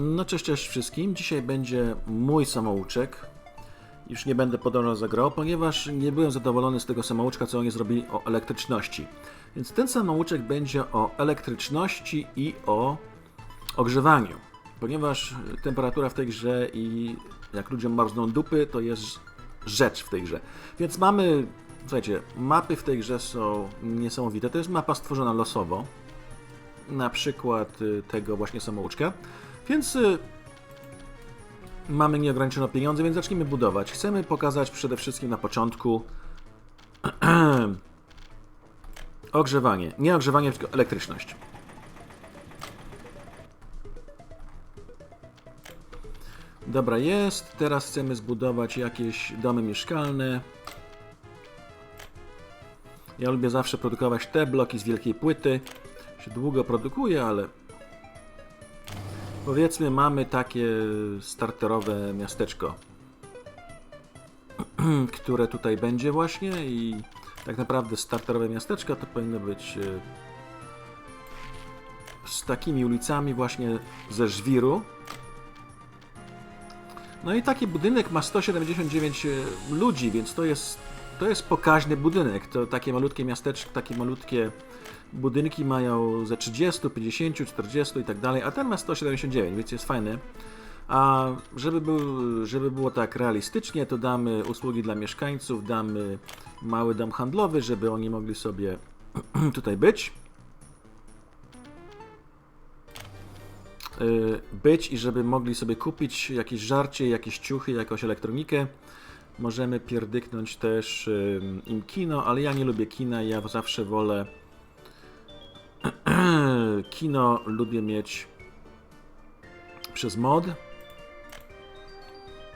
No cześć, cześć wszystkim. Dzisiaj będzie mój samouczek. Już nie będę podążał za grą, ponieważ nie byłem zadowolony z tego samouczka, co oni zrobili o elektryczności. Więc ten samouczek będzie o elektryczności i o ogrzewaniu. Ponieważ temperatura w tej grze i jak ludziom marzną dupy, to jest rzecz w tej grze. Więc mamy, słuchajcie, mapy w tej grze są niesamowite. To jest mapa stworzona losowo. Na przykład y, tego właśnie samouczka. Więc y, mamy nieograniczone pieniądze, więc zacznijmy budować. Chcemy pokazać przede wszystkim na początku ogrzewanie. Nie ogrzewanie, tylko elektryczność. Dobra, jest. Teraz chcemy zbudować jakieś domy mieszkalne. Ja lubię zawsze produkować te bloki z wielkiej płyty. Się długo produkuje, ale Powiedzmy, mamy takie starterowe miasteczko, które tutaj będzie właśnie i tak naprawdę starterowe miasteczko to powinno być e, z takimi ulicami właśnie ze żwiru. No i taki budynek ma 179 e, ludzi, więc to jest, to jest pokaźny budynek. To takie malutkie miasteczko, takie malutkie budynki mają ze 30, 50, 40 i tak dalej, a ten ma 179, więc jest fajny. A żeby, był, żeby było tak realistycznie, to damy usługi dla mieszkańców, damy mały dom handlowy, żeby oni mogli sobie tutaj być. Yy, być i żeby mogli sobie kupić jakieś żarcie, jakieś ciuchy, jakąś elektronikę. Możemy pierdyknąć też im kino, ale ja nie lubię kina, ja zawsze wolę Kino lubię mieć przez mod.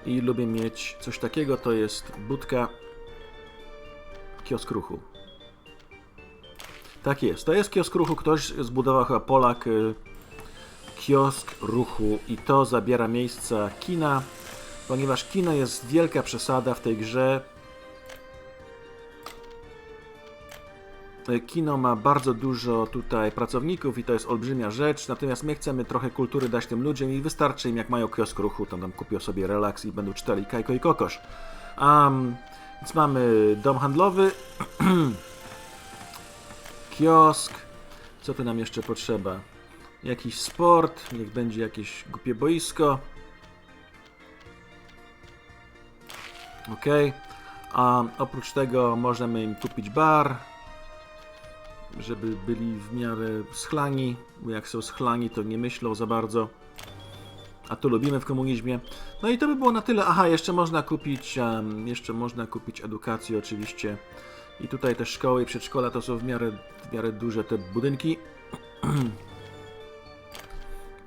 I lubię mieć coś takiego, to jest budka kiosk ruchu. Tak jest, to jest kiosk ruchu, ktoś zbudował chyba Polak y, kiosk ruchu i to zabiera miejsca kina, ponieważ kino jest wielka przesada w tej grze, E, kino ma bardzo dużo tutaj pracowników i to jest olbrzymia rzecz, natomiast my chcemy trochę kultury dać tym ludziom i wystarczy im, jak mają kiosk ruchu, to tam kupią sobie relaks i będą czytali Kajko i Kokosz. Um, więc mamy dom handlowy, kiosk, co tu nam jeszcze potrzeba? Jakiś sport, niech będzie jakieś głupie boisko. Ok. A oprócz tego możemy im kupić bar, żeby byli w miarę schlani, bo jak są schlani, to nie myślą za bardzo. A to lubimy w komunizmie. No i to by było na tyle. Aha, jeszcze można kupić, um, jeszcze można kupić edukację oczywiście. I tutaj te szkoły i przedszkola to są w miarę, w miarę duże te budynki.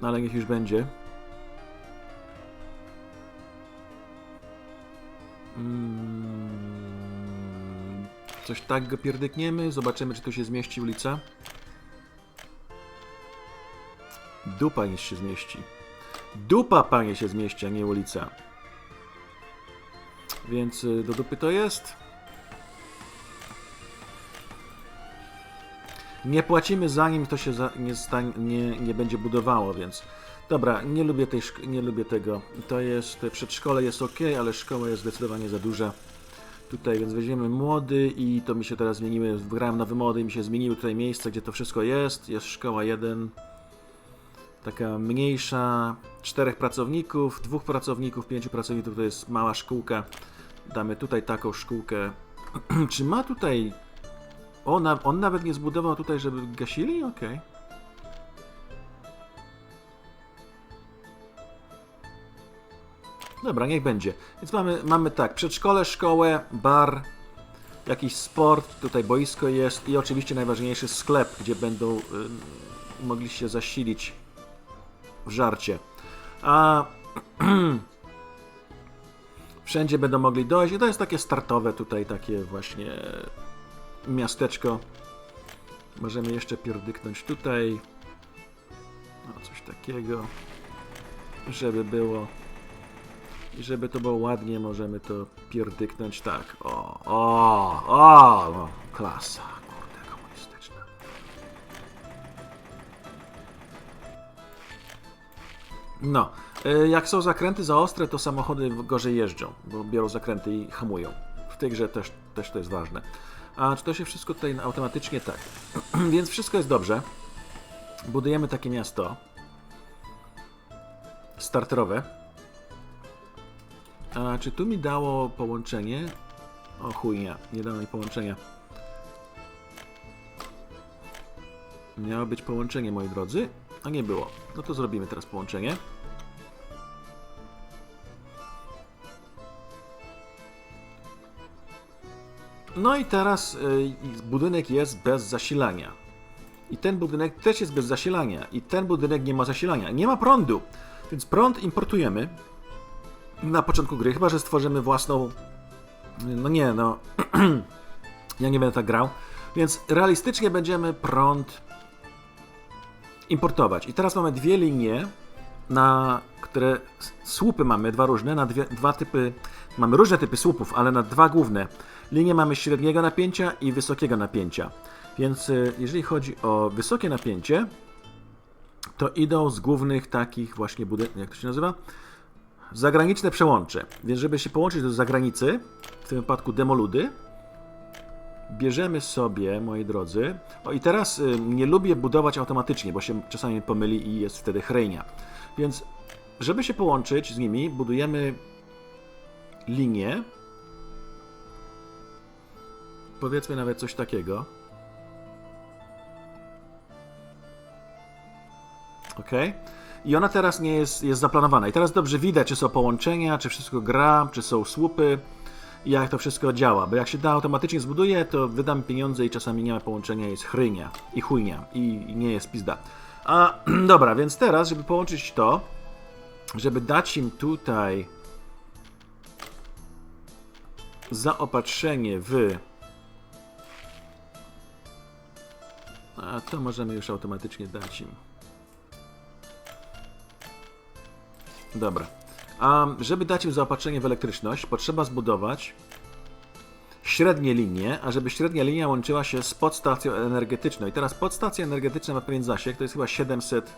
no ale niech już będzie. Mm. Coś tak go pierdykniemy, zobaczymy czy tu się zmieści ulica. Dupa niż się zmieści. Dupa, panie, się zmieści, a nie ulica. Więc y, do dupy to jest. Nie płacimy zanim to się za, nie, nie, nie będzie budowało, więc... Dobra, nie lubię, tej, nie lubię tego. To jest... Przedszkole jest ok, ale szkoła jest zdecydowanie za duża tutaj, więc weźmiemy młody i to mi się teraz zmieniły, wygrałem nowe mody i mi się zmieniły tutaj miejsca, gdzie to wszystko jest. Jest szkoła 1, taka mniejsza, czterech pracowników, dwóch pracowników, pięciu pracowników, to jest mała szkółka. Damy tutaj taką szkółkę. Czy ma tutaj... O, na... on nawet nie zbudował tutaj, żeby gasili? Okej. Okay. Dobra, niech będzie. Więc mamy, mamy tak, przedszkole, szkołę, bar, jakiś sport, tutaj boisko jest i oczywiście najważniejszy sklep, gdzie będą y, mogli się zasilić w żarcie. A wszędzie będą mogli dojść i to jest takie startowe tutaj, takie właśnie miasteczko. Możemy jeszcze pierdyknąć tutaj. No, coś takiego, żeby było i żeby to było ładnie, możemy to pierdyknąć tak. O, o, o, no, klasa. Kurde, komunistyczna. No, y, jak są zakręty za ostre, to samochody gorzej jeżdżą, bo biorą zakręty i hamują. W tej grze też, też to jest ważne. A czy to się wszystko tutaj automatycznie tak? Więc wszystko jest dobrze. Budujemy takie miasto starterowe. A czy tu mi dało połączenie? O chuj nie, nie dało mi połączenia. Miało być połączenie, moi drodzy, a nie było. No to zrobimy teraz połączenie. No i teraz y, budynek jest bez zasilania. I ten budynek też jest bez zasilania. I ten budynek nie ma zasilania. Nie ma prądu. Więc prąd importujemy na początku gry, chyba że stworzymy własną. No nie, no. ja nie będę tak grał. Więc realistycznie będziemy prąd importować. I teraz mamy dwie linie, na które słupy mamy, dwa różne, na dwie, dwa typy. Mamy różne typy słupów, ale na dwa główne. Linie mamy średniego napięcia i wysokiego napięcia. Więc y, jeżeli chodzi o wysokie napięcie, to idą z głównych takich właśnie budynków, jak to się nazywa? Zagraniczne przełącze. Więc żeby się połączyć do zagranicy, w tym wypadku demoludy, bierzemy sobie, moi drodzy. O i teraz y, nie lubię budować automatycznie, bo się czasami pomyli i jest wtedy chrejnia. Więc żeby się połączyć z nimi, budujemy linię. Powiedzmy nawet coś takiego. Ok. I ona teraz nie jest, jest zaplanowana. I teraz dobrze widać, czy są połączenia, czy wszystko gra, czy są słupy jak to wszystko działa. Bo jak się da automatycznie zbuduje, to wydam pieniądze i czasami nie ma połączenia, jest chrynia i chujnia i, i nie jest pizda. A dobra, więc teraz, żeby połączyć to, żeby dać im tutaj zaopatrzenie w. A to możemy już automatycznie dać im. Dobra. A żeby dać im zaopatrzenie w elektryczność, potrzeba zbudować średnie linie, a żeby średnia linia łączyła się z podstacją energetyczną. I teraz podstacja energetyczna ma pewien zasięg, to jest chyba 700...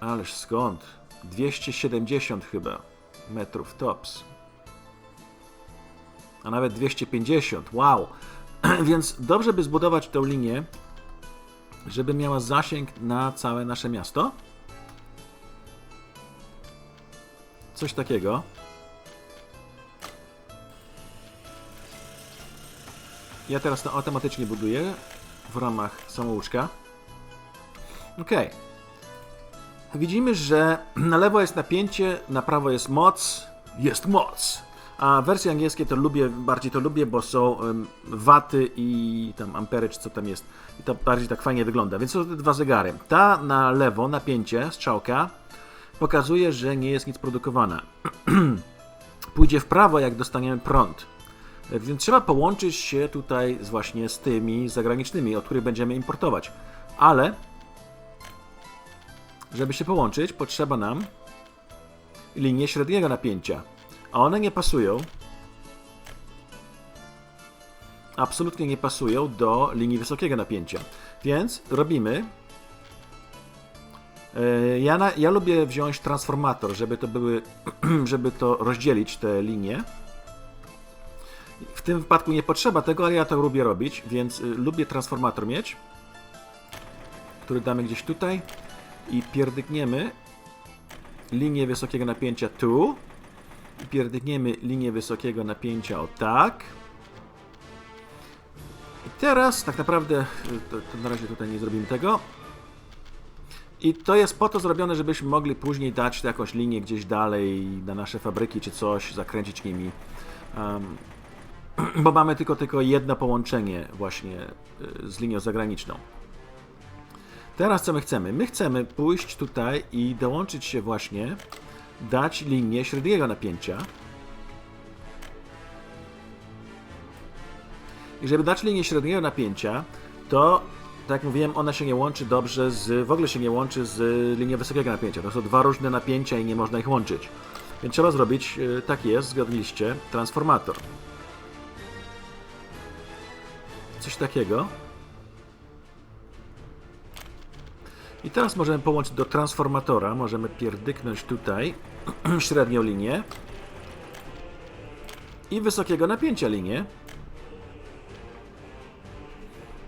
Ależ skąd? 270 chyba metrów tops. A nawet 250, wow! Więc dobrze by zbudować tę linię, żeby miała zasięg na całe nasze miasto. Coś takiego. Ja teraz to automatycznie buduję w ramach samouczka. Ok. Widzimy, że na lewo jest napięcie, na prawo jest moc. Jest moc! A wersje angielskie to lubię, bardziej to lubię, bo są um, waty i tam ampery, czy co tam jest. I to bardziej tak fajnie wygląda. Więc są te dwa zegary. Ta na lewo, napięcie, strzałka, pokazuje, że nie jest nic produkowana. Pójdzie w prawo, jak dostaniemy prąd. Więc trzeba połączyć się tutaj z właśnie z tymi zagranicznymi, od których będziemy importować. Ale żeby się połączyć, potrzeba nam linie średniego napięcia. A one nie pasują. Absolutnie nie pasują do linii wysokiego napięcia. Więc robimy. E, Ja, na, ja lubię wziąć transformator, żeby to były, żeby to rozdzielić te linie. W tym wypadku nie potrzeba tego, ale ja to lubię robić, więc y, lubię transformator mieć, który damy gdzieś tutaj i pierdykniemy linię wysokiego napięcia tu i pierdykniemy linię wysokiego napięcia o tak. I teraz tak naprawdę y, to, to na razie tutaj nie zrobimy tego. I to jest po to zrobione, żebyśmy mogli później dać jakąś linię gdzieś dalej na nasze fabryki czy coś, zakręcić nimi. Um, bo mamy tylko, tylko jedno połączenie właśnie y, z linią zagraniczną. Teraz co my chcemy? My chcemy pójść tutaj i dołączyć się właśnie, dać linię średniego napięcia. I żeby dać linię średniego napięcia, to tak jak mówiłem, ona się nie łączy dobrze z, w ogóle się nie łączy z linią wysokiego napięcia. To są dwa różne napięcia i nie można ich łączyć. Więc trzeba zrobić, tak jest, zgodliście, transformator. Coś takiego. I teraz możemy połączyć do transformatora. Możemy pierdyknąć tutaj średnią linię i wysokiego napięcia linię.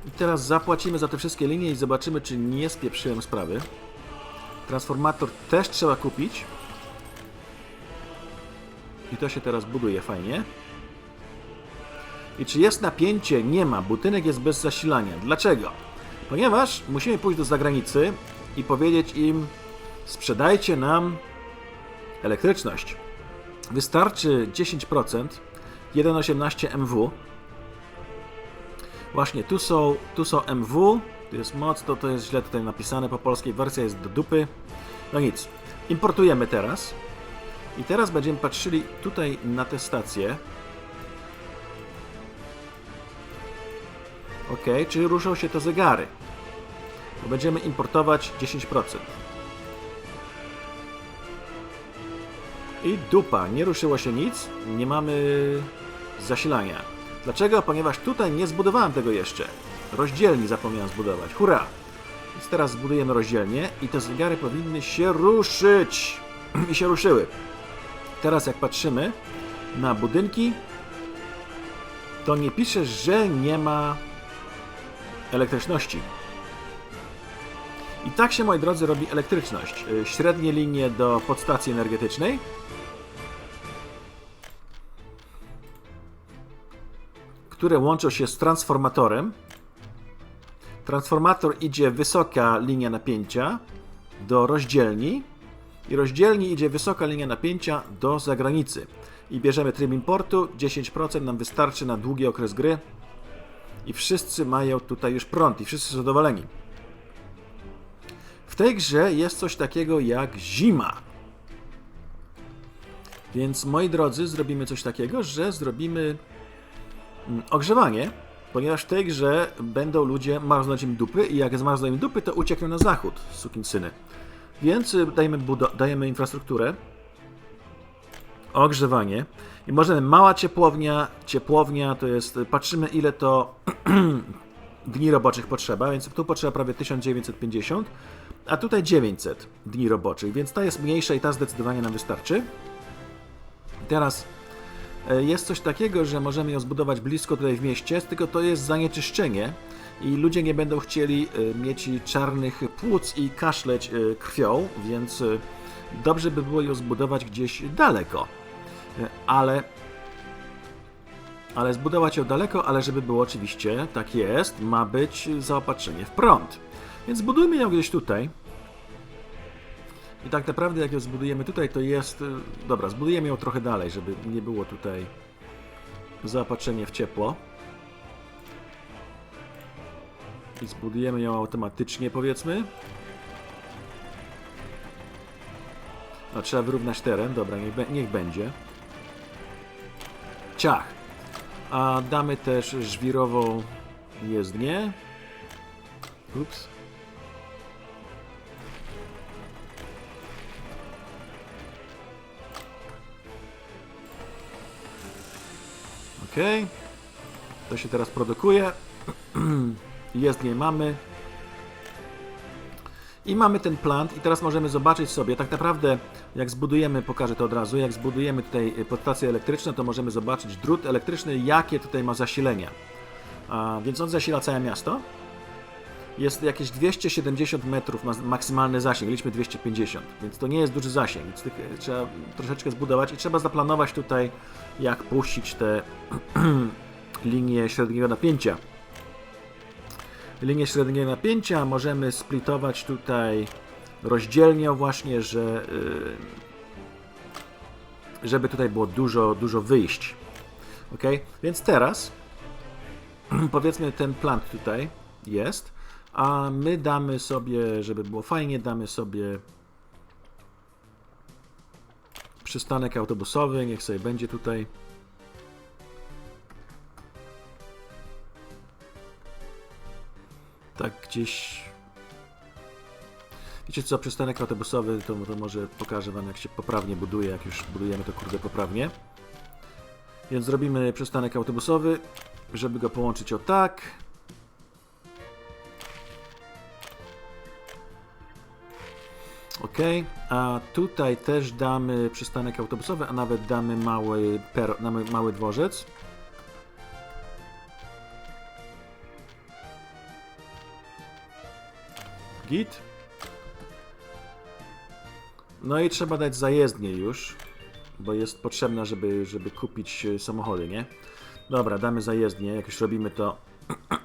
I teraz zapłacimy za te wszystkie linie i zobaczymy, czy nie spieprzyłem sprawy. Transformator też trzeba kupić. I to się teraz buduje fajnie. I czy jest napięcie? Nie ma. Budynek jest bez zasilania. Dlaczego? Ponieważ musimy pójść do zagranicy i powiedzieć im sprzedajcie nam elektryczność. Wystarczy 10%, 1,18 MW. Właśnie, tu są, tu są MW, tu jest moc, to, to jest źle tutaj napisane po polskiej, wersja jest do dupy. No nic, importujemy teraz. I teraz będziemy patrzyli tutaj na tę stację. Ok, czy ruszą się te zegary? Bo będziemy importować 10%. I dupa, nie ruszyło się nic, nie mamy zasilania. Dlaczego? Ponieważ tutaj nie zbudowałem tego jeszcze. Rozdzielni zapomniałem zbudować. Hurra! Więc teraz zbudujemy rozdzielnie i te zegary powinny się ruszyć. I się ruszyły. Teraz jak patrzymy na budynki, to nie pisze, że nie ma elektryczności. I tak się, moi drodzy, robi elektryczność. Y, Średnie linie do podstacji energetycznej. Które łączą się z transformatorem. Transformator idzie wysoka linia napięcia do rozdzielni i rozdzielni idzie wysoka linia napięcia do zagranicy. I bierzemy tryb importu, 10% nam wystarczy na długi okres gry i wszyscy mają tutaj już prąd i wszyscy są zadowoleni. W tej grze jest coś takiego jak zima. Więc moi drodzy, zrobimy coś takiego, że zrobimy ogrzewanie, ponieważ w tej grze będą ludzie marznąć im dupy i jak zmarzną im dupy, to uciekną na zachód, sukinsyny. Więc y, dajemy, dajemy infrastrukturę, ogrzewanie i możemy mała ciepłownia, ciepłownia to jest, patrzymy ile to dni roboczych potrzeba, więc tu potrzeba prawie 1950, a tutaj 900 dni roboczych, więc ta jest mniejsza i ta zdecydowanie nam wystarczy. Teraz jest coś takiego, że możemy ją zbudować blisko tutaj w mieście, tylko to jest zanieczyszczenie i ludzie nie będą chcieli e, mieć czarnych płuc i kaszleć e, krwią, więc e, dobrze by było ją zbudować gdzieś daleko. E, Ale ale zbudować ją daleko, ale żeby było oczywiście, tak jest, ma być zaopatrzenie w prąd. Więc zbudujmy ją gdzieś tutaj. I tak naprawdę jak ją zbudujemy tutaj, to jest... y, Dobra, zbudujemy ją trochę dalej, żeby nie było tutaj zaopatrzenie w ciepło. I zbudujemy ją automatycznie, powiedzmy. No, trzeba wyrównać teren. Dobra, niech, niech będzie. Ciach. A damy też żwirową jezdnię. Ups. Ok. To się teraz produkuje. Jezdnię mamy. I mamy ten plant i teraz możemy zobaczyć sobie, tak naprawdę jak zbudujemy, pokażę to od razu, jak zbudujemy tutaj y, podstacje elektryczne, to możemy zobaczyć drut elektryczny, jakie tutaj ma zasilenia. A, więc on zasila całe miasto. Jest jakieś 270 metrów ma maksymalny zasięg, liczmy 250, więc to nie jest duży zasięg, więc y, trzeba troszeczkę zbudować i trzeba zaplanować tutaj, jak puścić te linie średniego napięcia linię średniego napięcia. Możemy splitować tutaj rozdzielnią właśnie, że yy, żeby tutaj było dużo, dużo wyjść. Ok, więc teraz powiedzmy ten plant tutaj jest, a my damy sobie, żeby było fajnie, damy sobie przystanek autobusowy, niech sobie będzie tutaj. tak gdzieś. Wiecie co, przystanek autobusowy, to, to może pokażę Wam, jak się poprawnie buduje, jak już budujemy to kurde poprawnie. Więc zrobimy przystanek autobusowy, żeby go połączyć o tak. Ok, a tutaj też damy przystanek autobusowy, a nawet damy mały, per, damy mały dworzec. Git. No i trzeba dać zajezdnię już, bo jest potrzebna, żeby, żeby kupić e, samochody, nie? Dobra, damy zajezdnię, jak już robimy to.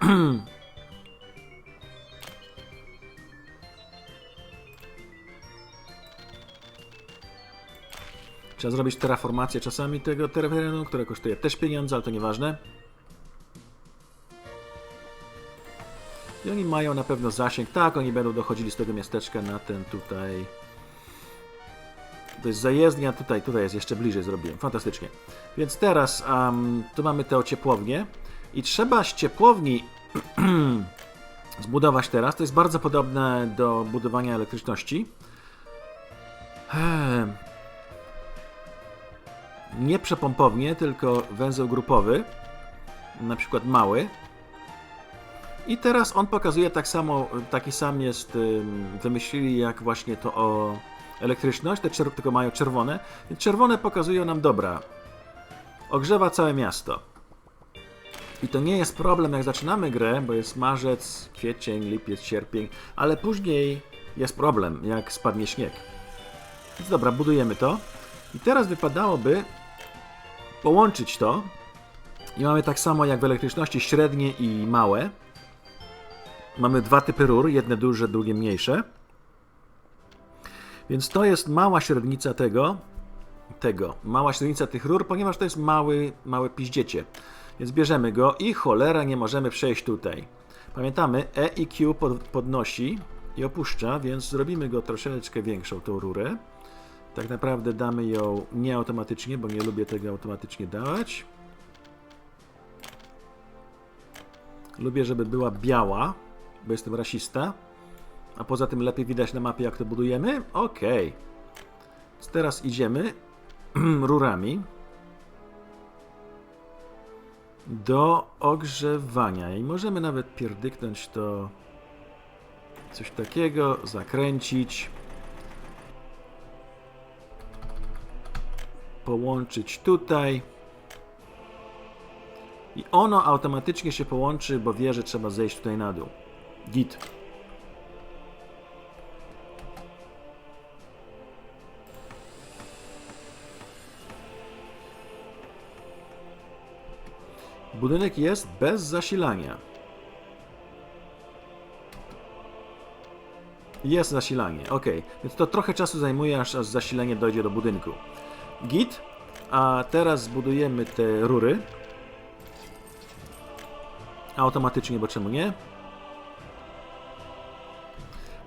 Trzeba zrobić terraformację czasami tego terenu, które kosztuje też pieniądze, ale to nieważne. I oni mają na pewno zasięg. Tak, oni będą dochodzili z tego miasteczka na ten tutaj. To jest zajezdnia, tutaj, tutaj jest jeszcze bliżej zrobiłem. Fantastycznie. Więc teraz um, tu mamy tę ciepłownię i trzeba z ciepłowni zbudować teraz. To jest bardzo podobne do budowania elektryczności. Nie przepompownie, tylko węzeł grupowy. Na przykład mały. I teraz on pokazuje tak samo, taki sam jest, ym, wymyślili jak właśnie to o elektryczność, te tylko mają czerwone. Czerwone pokazują nam dobra. Ogrzewa całe miasto. I to nie jest problem jak zaczynamy grę, bo jest marzec, kwiecień, lipiec, sierpień, ale później jest problem, jak spadnie śnieg. Więc dobra, budujemy to. I teraz wypadałoby połączyć to. I mamy tak samo jak w elektryczności średnie i małe. Mamy dwa typy rur, jedne duże, drugie mniejsze. Więc to jest mała średnica tego, tego, mała średnica tych rur, ponieważ to jest mały, małe piździecie. Więc bierzemy go i cholera nie możemy przejść tutaj. Pamiętamy, E i Q pod, podnosi i opuszcza, więc zrobimy go troszeczkę większą tą rurę. Tak naprawdę damy ją nie automatycznie, bo nie lubię tego automatycznie dawać. Lubię, żeby była biała, bo jestem rasista. A poza tym lepiej widać na mapie, jak to budujemy? Więc teraz idziemy rurami do ogrzewania. I możemy nawet pierdyknąć to coś takiego, zakręcić. Połączyć tutaj. I ono automatycznie się połączy, bo wie, że trzeba zejść tutaj na dół. Git. Budynek jest bez zasilania. Jest zasilanie, ok. Więc to trochę czasu zajmuje, aż, aż zasilanie dojdzie do budynku. Git. A teraz zbudujemy te rury. Automatycznie, bo czemu nie?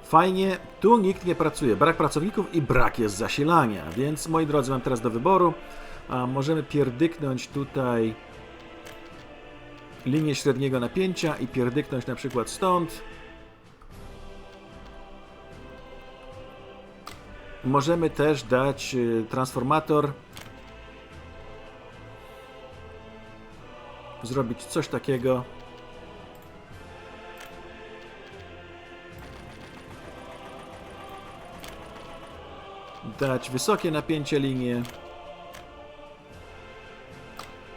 Fajnie, tu nikt nie pracuje. Brak pracowników i brak jest zasilania. Więc moi drodzy, mam teraz do wyboru. A możemy pierdyknąć tutaj linię średniego napięcia i pierdyknąć na przykład stąd. Możemy też dać y, transformator. Zrobić coś takiego. Dać wysokie napięcie linie.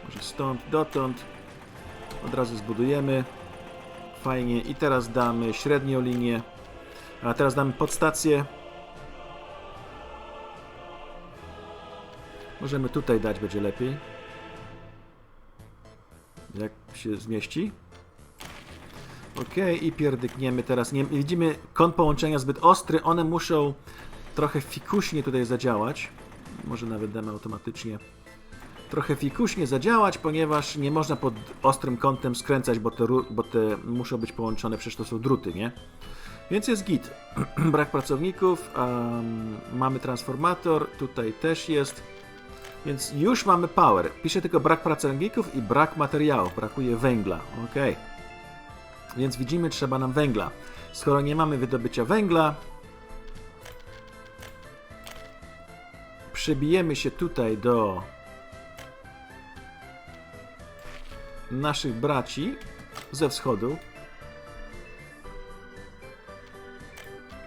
Może stąd dotąd. Od razu zbudujemy. Fajnie. I teraz damy średnią linię. A teraz damy podstację. Możemy tutaj dać, będzie lepiej. Jak się zmieści. Ok, i pierdykniemy teraz. Nie, widzimy kąt połączenia zbyt ostry. One muszą trochę fikuśnie tutaj zadziałać. Może nawet damy automatycznie trochę fikuśnie zadziałać, ponieważ nie można pod ostrym kątem skręcać, bo te, bo te muszą być połączone, przecież to są druty, nie? Więc jest git. Brak pracowników, um, mamy transformator, tutaj też jest. Więc już mamy power. Pisze tylko brak pracowników i brak materiałów, brakuje węgla. Ok. Więc widzimy, trzeba nam węgla. Skoro nie mamy wydobycia węgla, przebijemy się tutaj do naszych braci ze wschodu.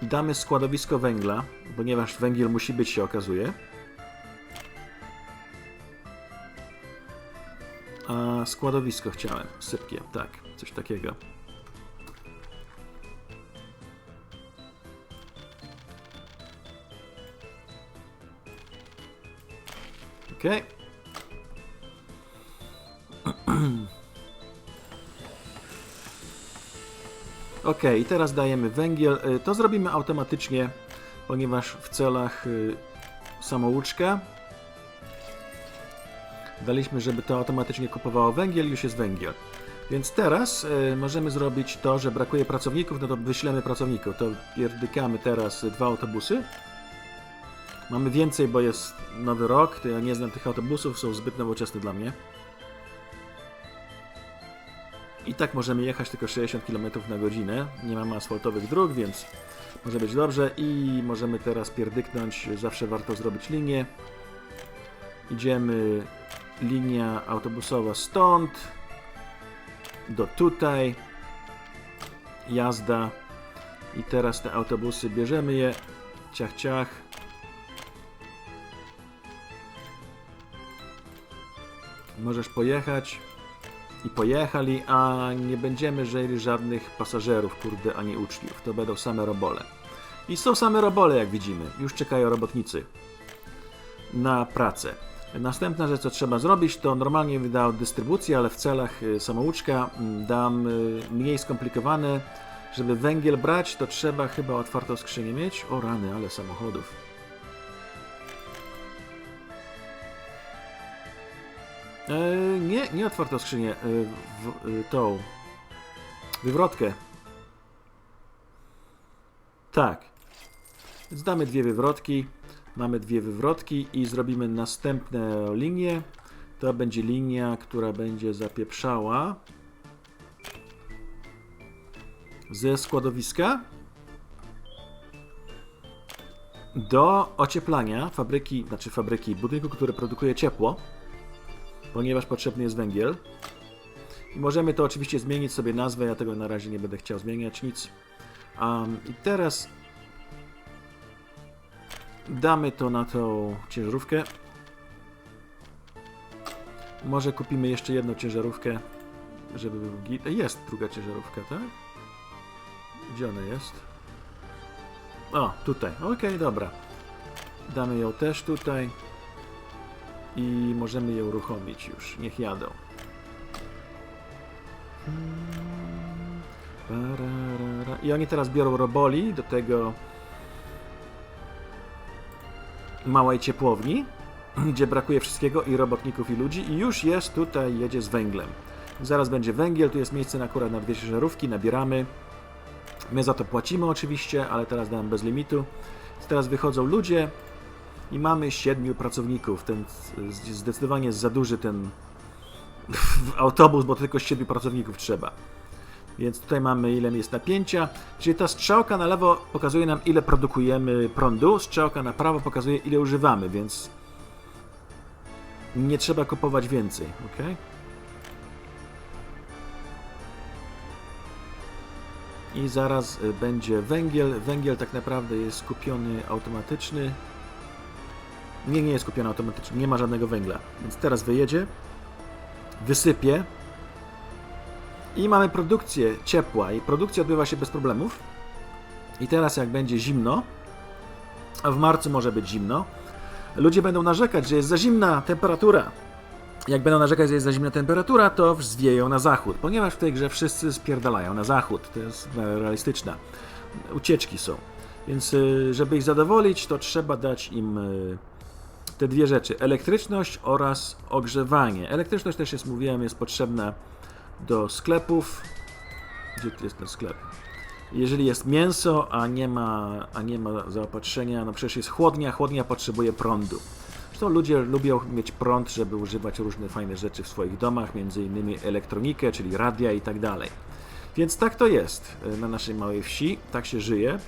damy składowisko węgla, ponieważ węgiel musi być, się okazuje. A składowisko chciałem, sypkie, tak, coś takiego. Okej. Ok, i teraz dajemy węgiel. Y, To zrobimy automatycznie, ponieważ w celach y, samouczka daliśmy, żeby to automatycznie kupowało węgiel, już jest węgiel. Więc teraz y, możemy zrobić to, że brakuje pracowników, no to wyślemy pracowników. To pierdykamy teraz dwa autobusy. Mamy więcej, bo jest nowy rok, ja nie znam tych autobusów, są zbyt nowoczesne dla mnie. I tak możemy jechać tylko 60 km na godzinę. Nie mamy asfaltowych dróg, więc może być dobrze. I możemy teraz pierdyknąć. Zawsze warto zrobić linię. Idziemy linia autobusowa stąd do tutaj. Jazda. I teraz te autobusy bierzemy je. Ciach, ciach. Możesz pojechać i pojechali, a nie będziemy żyli żadnych pasażerów, kurde, ani uczniów. To będą same robole. I są same robole, jak widzimy. Już czekają robotnicy na pracę. Następna rzecz, co trzeba zrobić, to normalnie wydał dystrybucję, ale w celach y, samouczka mm, dam y, mniej skomplikowane. Żeby węgiel brać, to trzeba chyba otwartą skrzynię mieć. O rany, ale samochodów. E, nie, nie otwartą skrzynię. E, w, e, tą. Wywrotkę. Tak. Więc damy dwie wywrotki. Mamy dwie wywrotki i zrobimy następną linię. To będzie linia, która będzie zapieprzała ze składowiska do ocieplania fabryki, znaczy fabryki, budynku, który produkuje ciepło ponieważ potrzebny jest węgiel. I możemy to oczywiście zmienić sobie nazwę, ja tego na razie nie będę chciał zmieniać nic. Um, I teraz damy to na tą ciężarówkę. Może kupimy jeszcze jedną ciężarówkę, żeby był git. Jest druga ciężarówka, tak? Gdzie ona jest? O, tutaj. Okej, dobra. Damy ją też tutaj i możemy je uruchomić już. Niech jadą. I oni teraz biorą roboli do tego małej ciepłowni, gdzie brakuje wszystkiego i robotników i ludzi i już jest tutaj, jedzie z węglem. Zaraz będzie węgiel, tu jest miejsce na akurat na dwie ciężarówki, nabieramy. My za to płacimy oczywiście, ale teraz dam bez limitu. Teraz wychodzą ludzie, i mamy siedmiu pracowników. Ten zdecydowanie jest za duży ten autobus, bo tylko siedmiu pracowników trzeba. Więc tutaj mamy ile jest napięcia. Czyli ta strzałka na lewo pokazuje nam ile produkujemy prądu, strzałka na prawo pokazuje ile używamy, więc nie trzeba kupować więcej, ok? I zaraz y, będzie węgiel. Węgiel tak naprawdę jest skupiony automatyczny. Nie, nie jest kupiona automatycznie, nie ma żadnego węgla. Więc teraz wyjedzie, wysypie i mamy produkcję ciepła i produkcja odbywa się bez problemów. I teraz jak będzie zimno, a w marcu może być zimno, ludzie będą narzekać, że jest za zimna temperatura. Jak będą narzekać, że jest za zimna temperatura, to zwieją na zachód, ponieważ w tej grze wszyscy spierdalają na zachód. To jest realistyczna. Ucieczki są. Więc y, żeby ich zadowolić, to trzeba dać im y, te dwie rzeczy, elektryczność oraz ogrzewanie. Elektryczność też jest, mówiłem, jest potrzebna do sklepów. Gdzie tu jest ten sklep? Jeżeli jest mięso, a nie ma, a nie ma zaopatrzenia, no przecież jest chłodnia, chłodnia potrzebuje prądu. Zresztą ludzie lubią mieć prąd, żeby używać różne fajne rzeczy w swoich domach, między innymi elektronikę, czyli radia i tak dalej. Więc tak to jest e, na naszej małej wsi, tak się żyje.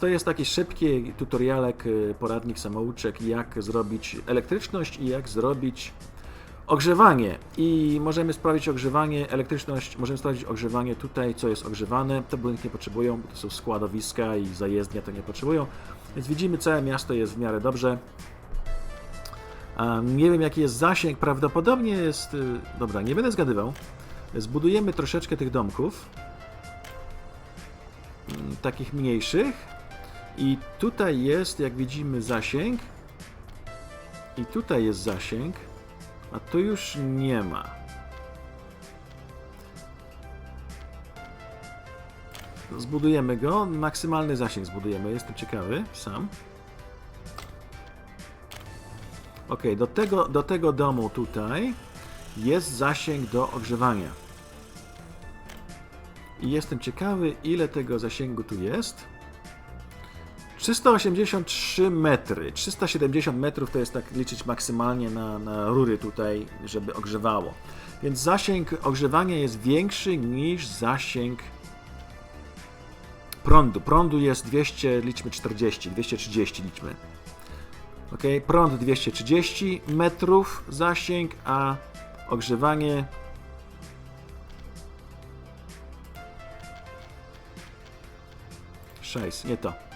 To jest taki szybki tutorialek, y, poradnik samouczek, jak zrobić elektryczność i jak zrobić Ogrzewanie i możemy sprawić ogrzewanie, elektryczność, możemy sprawdzić ogrzewanie tutaj, co jest ogrzewane. Te budynki nie potrzebują, bo to są składowiska i zajezdnia to nie potrzebują. Więc widzimy, całe miasto jest w miarę dobrze. Nie wiem, jaki jest zasięg, prawdopodobnie jest... y, Dobra, nie będę zgadywał. Zbudujemy troszeczkę tych domków. Mm, Takich mniejszych. I tutaj jest, jak widzimy, zasięg. I tutaj jest zasięg. A tu już nie ma. Zbudujemy go. Maksymalny zasięg zbudujemy. Jestem ciekawy sam. Ok, do tego, do tego domu tutaj jest zasięg do ogrzewania. I jestem ciekawy, ile tego zasięgu tu jest. 383 metry. 370 metrów to jest tak liczyć maksymalnie na, na rury tutaj, żeby ogrzewało. Więc zasięg ogrzewania jest większy niż zasięg prądu. Prądu jest 200, liczmy 40, 230 liczmy. Ok, prąd 230 metrów zasięg, a ogrzewanie Szajs, nie to.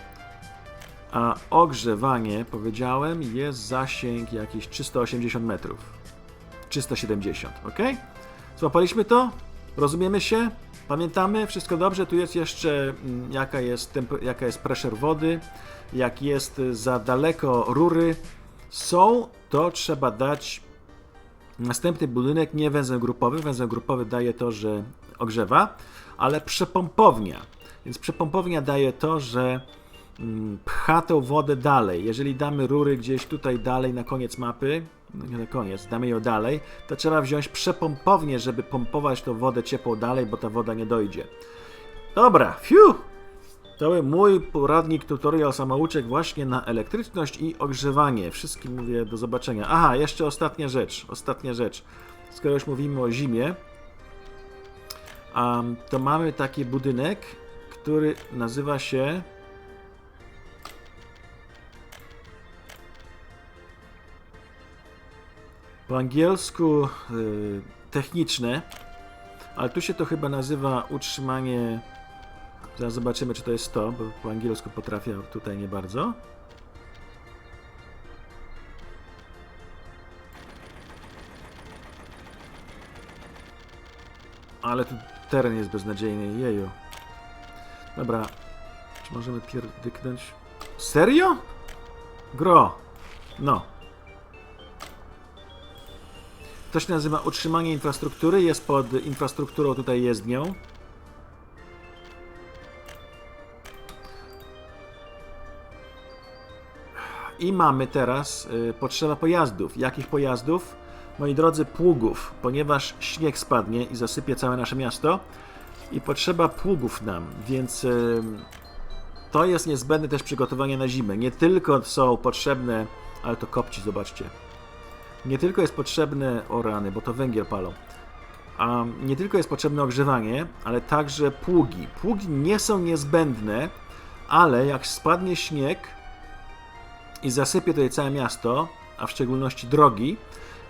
A ogrzewanie, powiedziałem, jest zasięg jakiś 380 metrów. 370, ok? Złapaliśmy to? Rozumiemy się? Pamiętamy? Wszystko dobrze? Tu jest jeszcze mm, jaka jest, jaka jest pressure wody, jak jest za daleko rury są, to trzeba dać następny budynek, nie węzeł grupowy. Węzeł grupowy daje to, że ogrzewa, ale przepompownia. Więc przepompownia daje to, że pcha tę wodę dalej. Jeżeli damy rury gdzieś tutaj dalej na koniec mapy, na koniec, damy ją dalej, to trzeba wziąć przepompownię, żeby pompować tą wodę ciepłą dalej, bo ta woda nie dojdzie. Dobra, fiu! To był mój poradnik tutorial samouczek właśnie na elektryczność i ogrzewanie. Wszystkim mówię do zobaczenia. Aha, jeszcze ostatnia rzecz, ostatnia rzecz. Skoro już mówimy o zimie, um, to mamy taki budynek, który nazywa się po angielsku y, techniczne, ale tu się to chyba nazywa utrzymanie. Zaraz zobaczymy, czy to jest to, bo po angielsku potrafię, tutaj nie bardzo. Ale tu teren jest beznadziejny, jeju. Dobra, czy możemy pierdyknąć? Serio? Gro. No. To się nazywa utrzymanie infrastruktury, jest pod infrastrukturą tutaj jezdnią. I mamy teraz y, potrzeba pojazdów. Jakich pojazdów? Moi drodzy, pługów, ponieważ śnieg spadnie i zasypie całe nasze miasto. I potrzeba pługów nam, więc y, to jest niezbędne też przygotowanie na zimę. Nie tylko są potrzebne, ale to kopci, zobaczcie. Nie tylko jest potrzebne, o rany, bo to węgiel palą. A nie tylko jest potrzebne ogrzewanie, ale także pługi. Pługi nie są niezbędne, ale jak spadnie śnieg i zasypie tutaj całe miasto, a w szczególności drogi,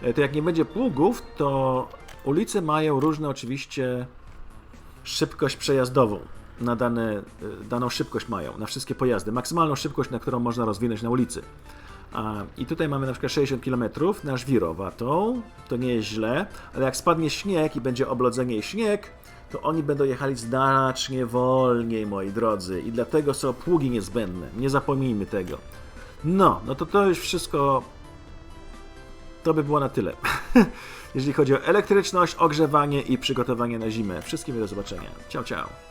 e, to jak nie będzie pługów, to ulice mają różne oczywiście szybkość przejazdową. Na dane, e, daną szybkość mają, na wszystkie pojazdy. Maksymalną szybkość, na którą można rozwinąć na ulicy. I tutaj mamy na przykład 60 km na żwirowatą, to nie jest źle, ale jak spadnie śnieg i będzie oblodzenie i śnieg, to oni będą jechali znacznie wolniej, moi drodzy, i dlatego są pługi niezbędne. Nie zapomnijmy tego. No, no to to już wszystko. To by było na tyle. Jeżeli chodzi o elektryczność, ogrzewanie i przygotowanie na zimę. Wszystkim do zobaczenia. Ciao, ciao.